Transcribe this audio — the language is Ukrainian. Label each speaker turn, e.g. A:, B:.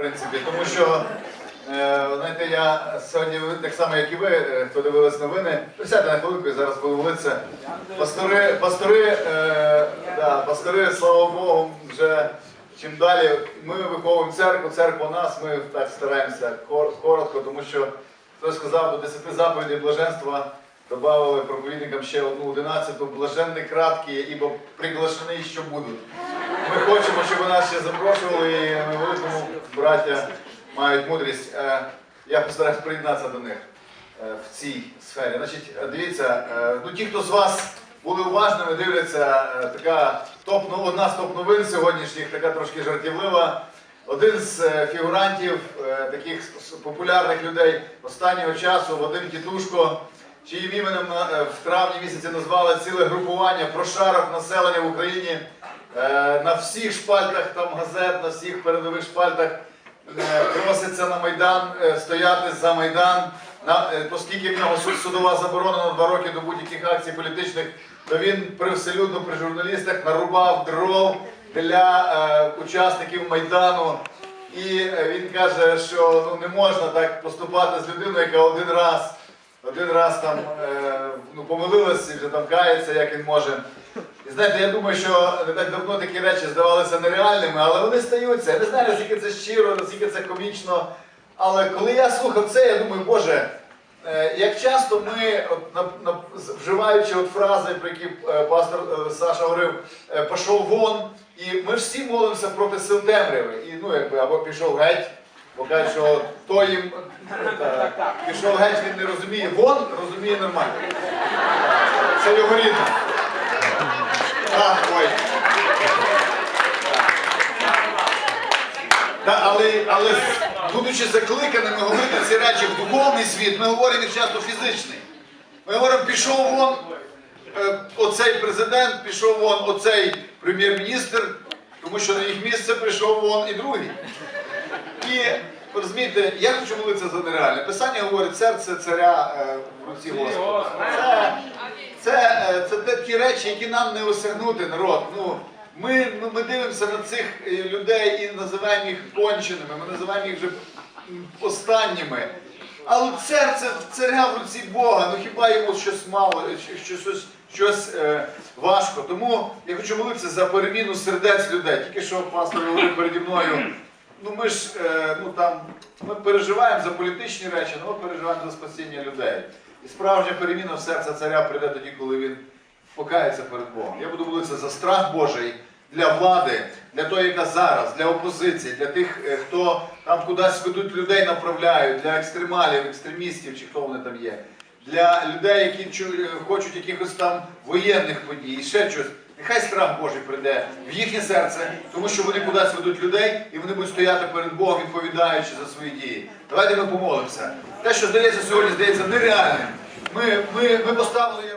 A: принципі, тому що е, знаєте, я сьогодні так само, як і ви, е, хто дивились новини, присядьте на хвилинку, я зараз молитися. Пастори, пастори, е, да, пастори, слава Богу, вже чим далі ми виховуємо церкву, церква нас, ми так стараємося коротко, тому що хтось сказав до 10 заповідей блаженства. Добавили проповідникам ще одну одинадцяту, блаженні краткі, ібо приглашені, що будуть. Ми хочемо, щоб нас ще запрошували, і ми великому браття мають мудрість. Е, Я постараюсь приєднатися до них е, в цій сфері. Значить, е, дивіться, ну ті, хто з вас були уважними, дивляться, така топ, ну, одна з топ-новин сьогоднішніх, така трошки жартівлива. Один з фігурантів, таких популярних людей останнього часу, Вадим Тітушко, чиїм іменем в травні місяці назвали ціле групування прошарок населення в Україні. Е, На всіх шпальтах там газет, на всіх передових шпальтах е, проситься на Майдан е, стояти за Майдан. На, оскільки в нього суд- судова заборона на два роки до будь-яких акцій політичних, то він привселюдно при журналістах нарубав дров для е, учасників Майдану. І він каже, що ну, не можна так поступати з людиною, яка один раз, один раз там е, ну, помилилась і вже там кається, як він може. Знаєте, я думаю, що не так давно такі речі здавалися нереальними, але вони стаються. Я не знаю, наскільки це щиро, наскільки це комічно. Але коли я слухав це, я думаю, Боже, е, як часто ми, от, на, на, вживаючи от фрази, про які е, пастор е, Саша говорив, пішов вон, і ми ж всі молимося проти сил темряви. І, ну, якби, або пішов геть, бо кажуть, що то їм пішов геть, він не розуміє. Вон розуміє нормально. Це його рідне. Але, але будучи закликаними говорити ці речі в духовний світ, ми говоримо їх часто фізичний. Ми говоримо, пішов вон е, оцей президент, пішов вон оцей прем'єр-міністр, тому що на їх місце прийшов вон і другий. І розумієте, я хочу молитися за нереальне. Писання говорить, серце царя е, в руці Господа. Це, це, е, це ті речі, які нам не осягнути, народ. Ну, ми, ми, ми дивимося на цих е, людей і називаємо їх конченими, ми називаємо їх вже останніми. Але серце царя в руці Бога, ну хіба йому щось мало, щось, щось, щось е, важко. Тому я хочу молитися за переміну сердець людей. Тільки що пастор говорив переді мною. Ну ми ж е, ну, там, ми переживаємо за політичні речі, але переживаємо за спасіння людей. І справжня переміна в серце царя прийде тоді, коли він покається перед Богом. Я буду молитися за страх Божий для влади, для того, яка зараз, для опозиції, для тих, е, хто там кудись ведуть людей, направляють, для екстремалів, екстремістів, чи хто вони там є, для людей, які е, хочуть якихось там воєнних подій, і ще щось. Нехай страх Божий прийде в їхнє серце, тому що вони кудись ведуть людей, і вони будуть стояти перед Богом, відповідаючи за свої дії. Давайте ми помолимося. Те, що здається сьогодні, здається нереальним. Ми, ми, ми поставили.